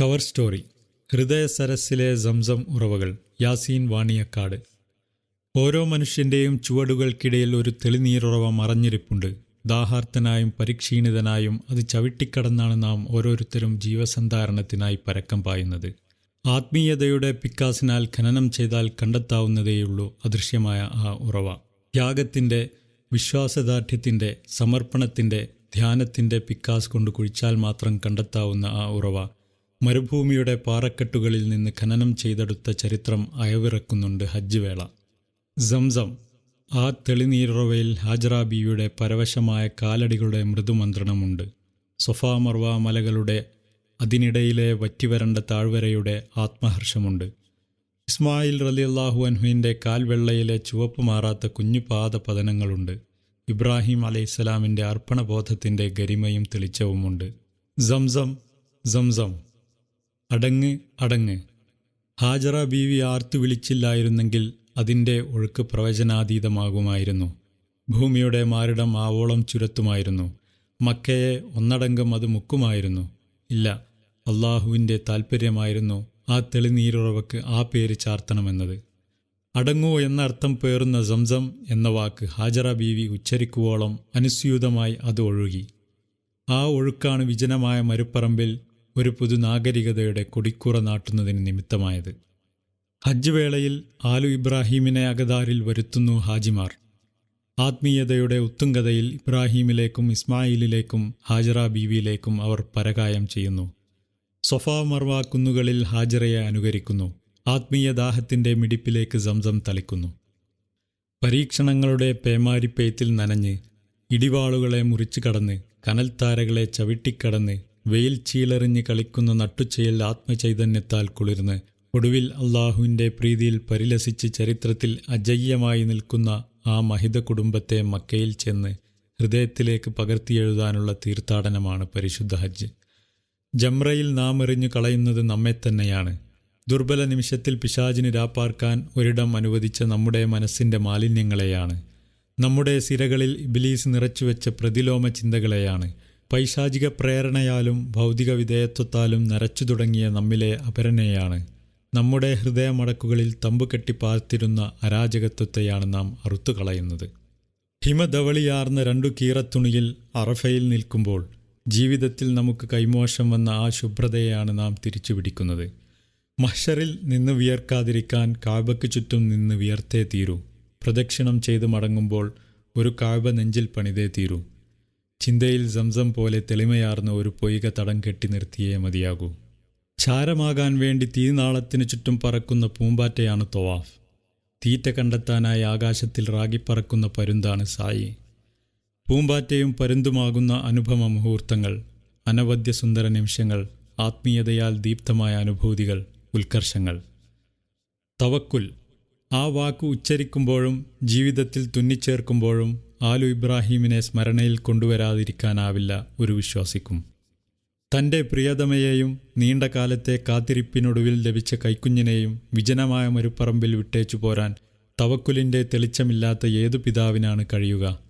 Cover story. ഹൃദയസരസ്സിലെ Zamzam ഉറവകൾ. യാസീൻ വാണിയക്കാട്. ഓരോ മനുഷ്യന്റെയും ചുവടുകൾക്കിടയിൽ ഒരു തെളിനീരുറവ മറഞ്ഞിരിപ്പുണ്ട്. ദാഹാർത്തനായും പരിക്ഷീണിതനായും അത് ചവിട്ടിക്കടന്നാണ് നാം ഓരോരുത്തരും ജീവസന്ധാരണത്തിനായി പരക്കം പായുന്നത്. ആത്മീയതയുടെ പിക്കാസിനാൽ ഖനനം ചെയ്താൽ കണ്ടെത്താവുന്നതേയുള്ളൂ അദൃശ്യമായ ആ ഉറവ. ത്യാഗത്തിന്റെ വിശ്വാസദാർഢ്യത്തിന്റെ സമർപ്പണത്തിന്റെ ധ്യാനത്തിന്റെ പിക്കാസ് കൊണ്ട് കുഴിച്ചാൽ മാത്രം കണ്ടെത്താവുന്ന ആ ഉറവ. മരുഭൂമിയുടെ പാറക്കെട്ടുകളിൽ നിന്ന് ഖനനം ചെയ്തെടുത്ത ചരിത്രം അയവിറക്കുന്നുണ്ട് ഹജ്ജ് വേള സംസം ആ തെളിനീരുറവയിൽ ഹാജറ ബീവിയുടെ പരവശമായ കാലടികളുടെ മൃദുമന്ത്രണമുണ്ട്. സൊഫാ മർവ മലകളുടെ അതിനിടയിലെ വറ്റിവരണ്ട താഴ്വരയുടെ ആത്മഹർഷമുണ്ട്. ഇസ്മായിൽ റലിയല്ലാഹു അൻഹുവിന്റെ കാൽവെള്ളയിലെ ചുവപ്പ് മാറാത്ത കുഞ്ഞു പാദപതനങ്ങളുണ്ട് ഇബ്രാഹിം അലൈഹിസ്സലാമിന്റെ അർപ്പണബോധത്തിന്റെ ഗരിമയും തെളിച്ചവുമുണ്ട്. സംസം സംസം അടങ്ങ് അടങ്ങ്. ഹാജറ ബീവി ആർത്തു വിളിച്ചില്ലായിരുന്നെങ്കിൽ അതിന്റെ ഒഴുക്ക് പ്രവചനാതീതമാകുമായിരുന്നു. ഭൂമിയുടെ മാരിടം ആവോളം ചുരത്തുമായിരുന്നു. മക്കയെ ഒന്നടങ്കം അത് മുക്കുമായിരുന്നു. ഇല്ല അള്ളാഹുവിന്റെ താൽപ്പര്യമായിരുന്നു ആ തെളിനീരുറവക്ക് ആ പേര് ചാർത്തണമെന്നത്. അടങ്ങൂ എന്നർത്ഥം പേറുന്ന സംസം എന്ന വാക്ക് ഹാജറ ബീവി ഉച്ചരിക്കുവോളം അനുസ്യൂതമായി അത് ഒഴുകി. ആ ഒഴുക്കാണ് വിജനമായ മരുപ്പറമ്പിൽ ഒരു പുതുനാഗരികതയുടെ കൊടിക്കുറ നാട്ടുന്നതിന് നിമിത്തമായത്. ഹജ്ജ് വേളയിൽ ആലു ഇബ്രാഹീമിനെ അകതാരിൽ വരുത്തുന്നു ഹാജിമാർ. ആത്മീയതയുടെ ഉത്തുംഗതയിൽ ഇബ്രാഹീമിലേക്കും ഇസ്മായിലിലേക്കും ഹാജറ ബീവിയിലേക്കും അവർ പരകായം ചെയ്യുന്നു. സൊഫാ മർവ കുന്നുകളിൽ ഹാജറയെ അനുകരിക്കുന്നു. ആത്മീയ ദാഹത്തിന്റെ മിടിപ്പിലേക്ക് സംസം തളിക്കുന്നു. പരീക്ഷണങ്ങളുടെ പേമാരിപ്പേത്തിൽ നനഞ്ഞ് ഇടിവാളുകളെ മുറിച്ചു കടന്ന് കനൽത്താരകളെ ചവിട്ടിക്കടന്ന് വെയിൽ ചീലറിഞ്ഞ് കളിക്കുന്ന നട്ടുച്ചയിൽ ആത്മചൈതന്യത്താൽ കുളിർന്ന് ഒടുവിൽ അള്ളാഹുവിന്റെ പ്രീതിയിൽ പരിലസിച്ച് ചരിത്രത്തിൽ അജയ്യമായി നിൽക്കുന്ന ആ മഹിത കുടുംബത്തെ മക്കയിൽ ചെന്ന് ഹൃദയത്തിലേക്ക് പകർത്തിയെഴുതാനുള്ള തീർത്ഥാടനമാണ് പരിശുദ്ധ ഹജ്ജ്. ജംറയിൽ നാം എറിഞ്ഞു കളയുന്നത് നമ്മെ തന്നെയാണ്. ദുർബല നിമിഷത്തിൽ പിശാചിന് രാപ്പാർക്കാൻ ഒരിടം അനുവദിച്ച നമ്മുടെ മനസ്സിന്റെ മാലിന്യങ്ങളെയാണ്. നമ്മുടെ സിരകളിൽ ഇബിലീസ് നിറച്ചുവെച്ച പ്രതിലോമ ചിന്തകളെയാണ്. പൈശാചിക പ്രേരണയാലും ഭൗതിക വിധേയത്വത്താലും നരച്ചു തുടങ്ങിയ നമ്മിലെ അപരനെയാണ്. നമ്മുടെ ഹൃദയമടക്കുകളിൽ തമ്പു പാർത്തിരുന്ന അരാജകത്വത്തെയാണ് നാം അറുത്തുകളയുന്നത്. ഹിമധവളിയാർന്ന രണ്ടു കീറത്തുണിയിൽ അറഫയിൽ നിൽക്കുമ്പോൾ ജീവിതത്തിൽ നമുക്ക് കൈമോശം വന്ന ആ ശുഭ്രതയെയാണ് നാം തിരിച്ചു പിടിക്കുന്നത് മഷറിൽ നിന്ന് വിയർക്കാതിരിക്കാൻ കാബയ്ക്ക് ചുറ്റും നിന്ന് വിയർത്തേ തീരൂ. പ്രദക്ഷിണം ചെയ്ത് മടങ്ങുമ്പോൾ ഒരു കാബ നെഞ്ചിൽ പണിതേ തീരൂ. ചിന്തയിൽ സംസം പോലെ തെളിമയാർന്ന ഒരു പൊയ്ക തടം കെട്ടി നിർത്തിയേ മതിയാകൂ. ചാരമാകാൻ വേണ്ടി തീനാളത്തിനു ചുറ്റും പറക്കുന്ന പൂമ്പാറ്റയാണ് തൊവാഫ്. തീറ്റ കണ്ടെത്താനായി ആകാശത്തിൽ റാഗിപ്പറക്കുന്ന പരുന്താണ് സായി. പൂമ്പാറ്റയും പരുന്തുമാകുന്ന അനുപമ മുഹൂർത്തങ്ങൾ അനവധ്യ സുന്ദര നിമിഷങ്ങൾ ആത്മീയതയാൽ ദീപ്തമായ അനുഭൂതികൾ ഉത്കർഷങ്ങൾ. തവക്കുൽ. ആ വാക്ക് ഉച്ചരിക്കുമ്പോഴും ജീവിതത്തിൽ തുന്നിച്ചേർക്കുമ്പോഴും ആലു ഇബ്രാഹീമിനെ സ്മരണയിൽ കൊണ്ടുവരാതിരിക്കാനാവില്ല ഒരു വിശ്വാസിക്കും. തന്റെ പ്രിയതമയെയും നീണ്ട കാലത്തെ കാത്തിരിപ്പിനൊടുവിൽ ലഭിച്ച കൈക്കുഞ്ഞിനെയും വിജനമായ മരുപ്പറമ്പിൽ വിട്ടേച്ചു പോരാൻ തവക്കുലിന്റെ തെളിച്ചമില്ലാത്ത ഏതു പിതാവിനാണ് കഴിയുക?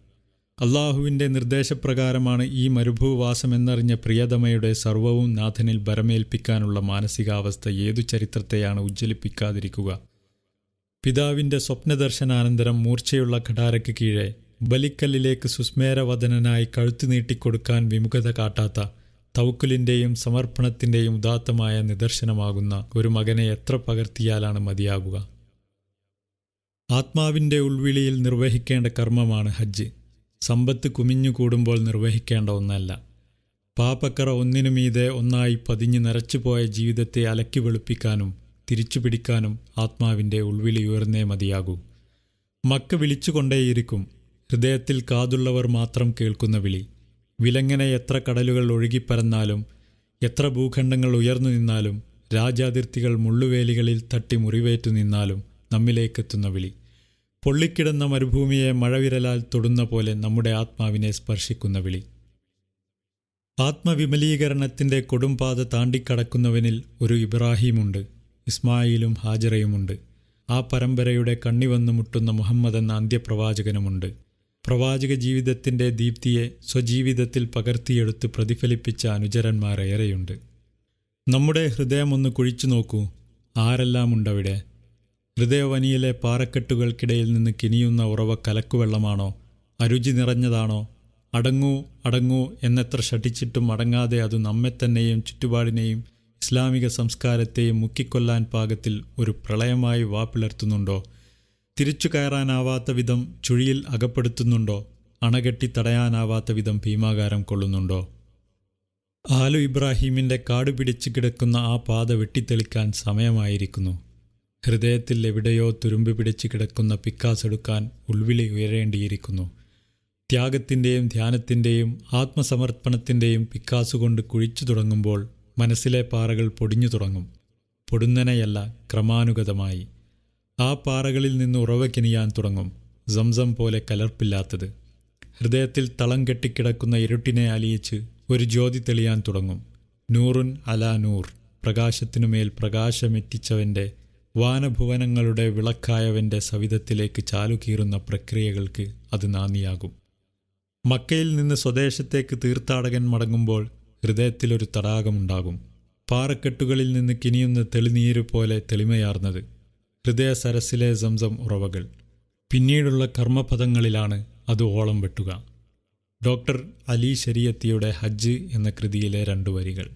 അള്ളാഹുവിന്റെ നിർദ്ദേശപ്രകാരമാണ് ഈ മരുഭൂവാസമെന്നറിഞ്ഞ പ്രിയതമയുടെ സർവവും നാഥനിൽ ബരമേൽപ്പിക്കാനുള്ള മാനസികാവസ്ഥ ഏതു ചരിത്രത്തെയാണ് ഉജ്ജ്വലിപ്പിക്കാതിരിക്കുക? പിതാവിന്റെ സ്വപ്നദർശനാനന്തരം മൂർച്ചയുള്ള ഖടാരയ്ക്ക് കീഴെ ബലിക്കല്ലിലേക്ക് സുസ്മേരവദനായി കഴുത്തു നീട്ടിക്കൊടുക്കാൻ വിമുഖത കാട്ടാത്ത തവക്കുലിന്റെയും സമർപ്പണത്തിന്റെയും ഉദാത്തമായ നിദർശനമാകുന്ന ഒരു മകനെ എത്ര പകർത്തിയാലാണ് മതിയാകുക? ആത്മാവിന്റെ ഉൾവിളിയിൽ നിർവഹിക്കേണ്ട കർമ്മമാണ് ഹജ്ജ്. സമ്പത്ത് കുമിഞ്ഞുകൂടുമ്പോൾ നിർവഹിക്കേണ്ട ഒന്നല്ല. പാപ്പക്കറ ഒന്നിനു മീതെ ഒന്നായി പതിഞ്ഞു നിറച്ചുപോയ ജീവിതത്തെ അലക്കി വെളുപ്പിക്കാനും തിരിച്ചു പിടിക്കാനും ആത്മാവിന്റെ ഉൾവിളി ഉയർന്നേ മതിയാകൂ. മക്ക വിളിച്ചുകൊണ്ടേയിരിക്കും. ഹൃദയത്തിൽ കാതുള്ളവർ മാത്രം കേൾക്കുന്ന വിളി. വിലങ്ങനെ എത്ര കടലുകൾ ഒഴുകിപ്പരന്നാലും എത്ര ഭൂഖണ്ഡങ്ങൾ ഉയർന്നു നിന്നാലും രാജാതിർത്തികൾ മുള്ളുവേലികളിൽ തട്ടി മുറിവേറ്റു നിന്നാലും നമ്മിലേക്കെത്തുന്ന വിളി. പൊള്ളിക്കിടന്ന മരുഭൂമിയെ മഴവിരലാൽ തൊടുന്ന പോലെ നമ്മുടെ ആത്മാവിനെ സ്പർശിക്കുന്ന വിളി. ആത്മവിമലീകരണത്തിന്റെ കൊടുംപാത താണ്ടിക്കടക്കുന്നവനിൽ ഒരു ഇബ്രാഹീമുണ്ട് ഇസ്മായിലും ഹാജറയുമുണ്ട് ആ പരമ്പരയുടെ കണ്ണിവന്നു മുട്ടുന്ന മുഹമ്മദ് എന്ന അന്ത്യപ്രവാചകനുമുണ്ട്. പ്രവാചക ജീവിതത്തിന്റെ ദീപ്തിയെ സ്വജീവിതത്തിൽ പകർത്തിയെടുത്ത് പ്രതിഫലിപ്പിച്ച അനുചരന്മാരേറെയുണ്ട് നമ്മുടെ ഹൃദയമൊന്ന് കുഴിച്ചു നോക്കൂ. ആരെല്ലാമുണ്ടവിടെ ഹൃദയവനിയിലെ പാറക്കെട്ടുകൾക്കിടയിൽ നിന്ന് കിനിയുന്ന ഉറവ കലക്കുവെള്ളമാണോ? അരുചി നിറഞ്ഞതാണോ? അടങ്ങൂ അടങ്ങൂ എന്നെത്ര ഷഠിച്ചിട്ടും അടങ്ങാതെ അത് നമ്മെ തന്നെയും ചുറ്റുപാടിനെയും ഇസ്ലാമിക സംസ്കാരത്തെയും മുക്കിക്കൊല്ലാൻ പാകത്തിൽ ഒരു പ്രളയമായി വാപ്പിളർത്തുന്നുണ്ടോ തിരിച്ചു കയറാനാവാത്ത വിധം ചുഴിയിൽ അകപ്പെടുത്തുന്നുണ്ടോ? അണകെട്ടി തടയാനാവാത്ത വിധം ഭീമാകാരം കൊള്ളുന്നുണ്ടോ? ആലു ഇബ്രാഹീമിന്റെ കാട് പിടിച്ചു കിടക്കുന്ന ആ പാത വെട്ടിത്തെളിക്കാൻ സമയമായിരിക്കുന്നു. ഹൃദയത്തിൽ എവിടെയോ തുരുമ്പ് പിടിച്ചു കിടക്കുന്ന പിക്കാസ് എടുക്കാൻ ഉൾവിളി ഉയരേണ്ടിയിരിക്കുന്നു. ത്യാഗത്തിന്റെയും ധ്യാനത്തിന്റെയും ആത്മസമർപ്പണത്തിന്റെയും പിക്കാസ് കൊണ്ട് കുഴിച്ചു തുടങ്ങുമ്പോൾ മനസ്സിലെ പാറകൾ പൊടിഞ്ഞു തുടങ്ങും. പൊടുന്നനെയല്ല ക്രമാനുഗതമായി. ആ പാറകളിൽ നിന്ന് ഉറവക്കിനിയാൻ തുടങ്ങും. സംസം പോലെ കലർപ്പില്ലാത്തത്. ഹൃദയത്തിൽ തളം കെട്ടിക്കിടക്കുന്ന ഇരുട്ടിനെ അലിയിച്ച് ഒരു ജ്യോതി തെളിയാൻ തുടങ്ങും. നൂറുൻ അലാ നൂർ. പ്രകാശത്തിനുമേൽ പ്രകാശമെത്തിച്ചവന്റെ വാനഭുവനങ്ങളുടെ വിളക്കായവന്റെ സവിധത്തിലേക്ക് ചാലുകീറുന്ന പ്രക്രിയകൾക്ക് അത് നാന്ദിയാകും മക്കയിൽ നിന്ന് സ്വദേശത്തേക്ക് തീർത്ഥാടകൻ മടങ്ങുമ്പോൾ ഹൃദയത്തിലൊരു തടാകമുണ്ടാകും പാറക്കെട്ടുകളിൽ നിന്ന് കിനിയുന്ന തെളിനീര് പോലെ തെളിമയാർന്നത്. ഹൃദയ സരസിലെ സംസം ഉറവകൾ. പിന്നീടുള്ള കർമ്മപദങ്ങളിലാണ് അത് ഓളം വെട്ടുക. ഡോക്ടർ അലി ശരിയത്തിയുടെ ഹജ്ജ് എന്ന കൃതിയിലെ രണ്ടു വരികൾ.